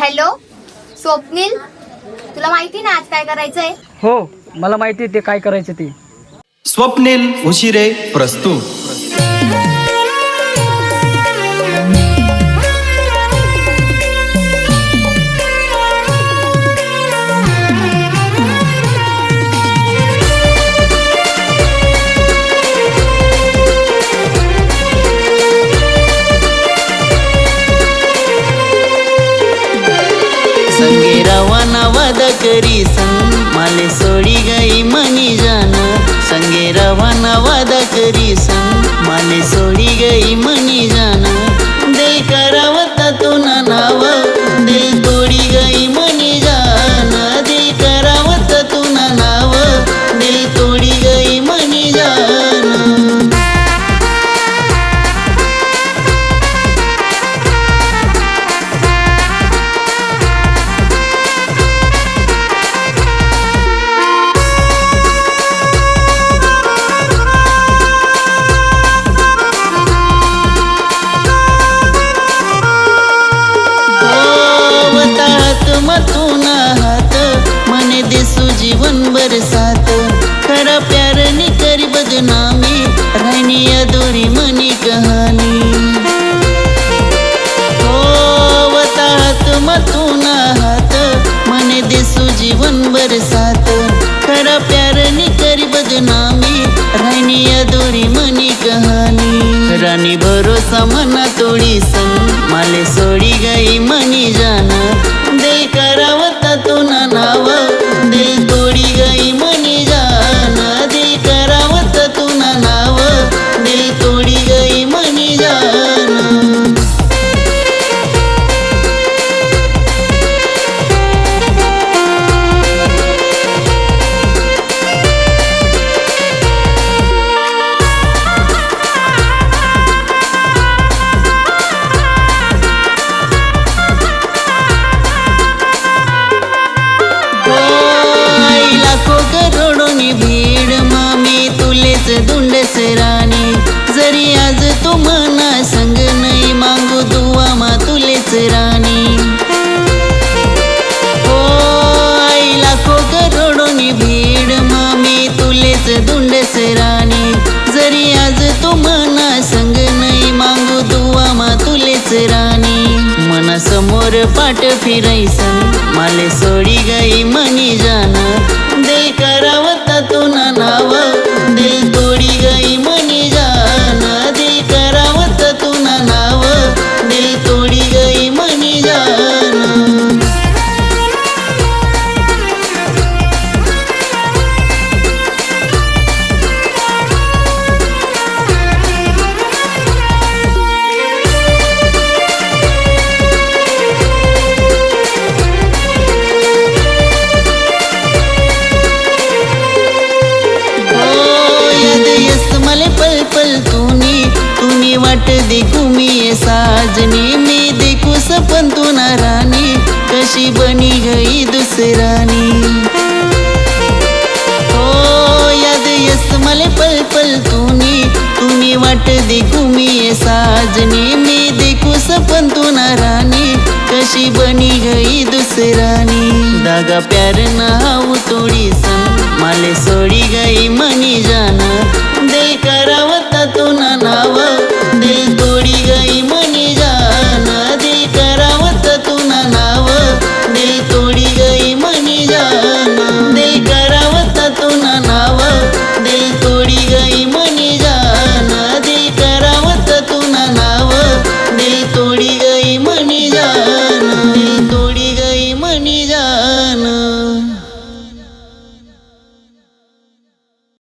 Hello Swapnil तुला माहिती ना आज काय करायचंय? हो मला माहिती आहे ते काय करायचं ते. स्वप्नील उशिरे प्रस्तुत. सोडी गई हात मतून हात मने दिसू जीवन बरसात खरा प्यार नी करी बदनामी रानी अधूरी मनी कहानी हो वता हात मतून हात मने दिसू जीवन बरसात खरा प्यार नी करी बदनामी रानी भरोसा मना तोडी सन. माले सोडी गई मनी जाना. देख मनासमोर पाठ फिरायसन माले सोडी गई मनी जान दे करावं देखू मी साजनी मी देखू सपन तू ना राणी कशी बनी गई दुसरानी हो याद यस मले पल पल तुनी तूनी वाट देखू मी साजनी मी देखू सपन तू ना राणी कशी बनी गई दुसरानी दागा प्यार ना तोडी